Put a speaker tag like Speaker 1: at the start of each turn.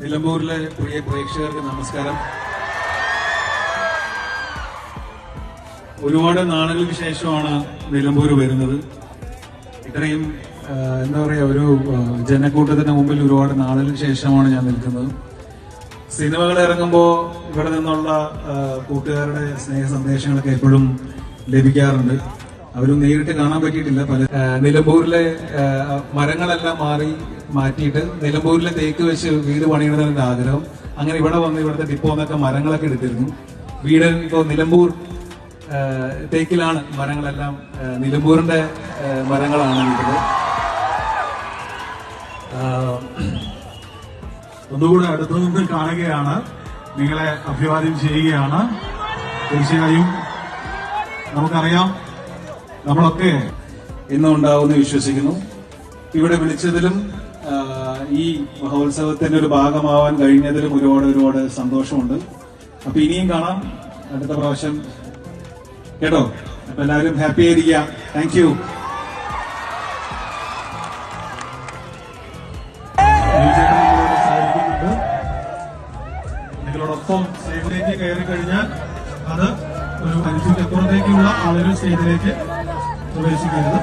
Speaker 1: നിലമ്പൂരിലെ പ്രിയ പ്രേക്ഷകർക്ക് നമസ്കാരം. ഒരുപാട് നാളുകൾക്ക് ശേഷമാണ് നിലമ്പൂർ വരുന്നത്. ഇത്രയും എന്താ പറയുക ഒരു ജനക്കൂട്ടത്തിന് മുമ്പിൽ ഒരുപാട് നാളുകൾക്ക് ശേഷമാണ് ഞാൻ നിൽക്കുന്നത്. സിനിമകൾ ഇറങ്ങുമ്പോൾ ഇവിടെ നിന്നുള്ള കൂട്ടുകാരുടെ സ്നേഹ സന്ദേശങ്ങളൊക്കെ എപ്പോഴും ലഭിക്കാറുണ്ട്. അവരും നേരിട്ട് കാണാൻ പറ്റിയിട്ടില്ല. പല നിലമ്പൂരിലെ മരങ്ങളെല്ലാം മാറി മാറ്റിയിട്ട് നിലമ്പൂരിലെ തേക്ക് വെച്ച് വീട് പണിയണമെന്ന് എന്റെ ആഗ്രഹം. അങ്ങനെ ഇവിടെ വന്ന് ഇവിടുത്തെ ഡിപ്പോ എന്നൊക്കെ മരങ്ങളൊക്കെ എടുത്തിരുന്നു. വീട് ഇപ്പോൾ നിലമ്പൂർ തേക്കിലാണ് മരങ്ങളെല്ലാം നിലമ്പൂരിന്റെ മരങ്ങളാണ് വീട്ടിൽ
Speaker 2: ഒന്നുകൂടെ അടുത്തു നിന്ന് കാണുകയാണ്. നിങ്ങളെ അഭിവാദ്യം ചെയ്യുകയാണ്. തീർച്ചയായും നമുക്കറിയാം നമ്മളൊക്കെ
Speaker 1: ഇന്നും ഉണ്ടാവുമെന്ന് വിശ്വസിക്കുന്നു. ഇവിടെ വിളിച്ചതിലും ഈ മഹോത്സവത്തിന്റെ ഒരു ഭാഗമാവാൻ കഴിഞ്ഞതിലും ഒരുപാട് ഒരുപാട് സന്തോഷമുണ്ട്. അപ്പൊ ഇനിയും കാണാം. അടുത്ത പ്രാവശ്യം. കേട്ടോ? അപ്പൊ എല്ലാവരും ഹാപ്പി ആയിരിക്കുക. താങ്ക് യു
Speaker 2: നിങ്ങളോടൊപ്പം സ്റ്റേജിലേക്ക് കയറി കഴിഞ്ഞാൽ അത് ഒരു പരിധിക്കപ്പുറത്തേക്കുള്ള ആളുകൾ സ്റ്റേജിലേക്ക് Buraya çıkaralım.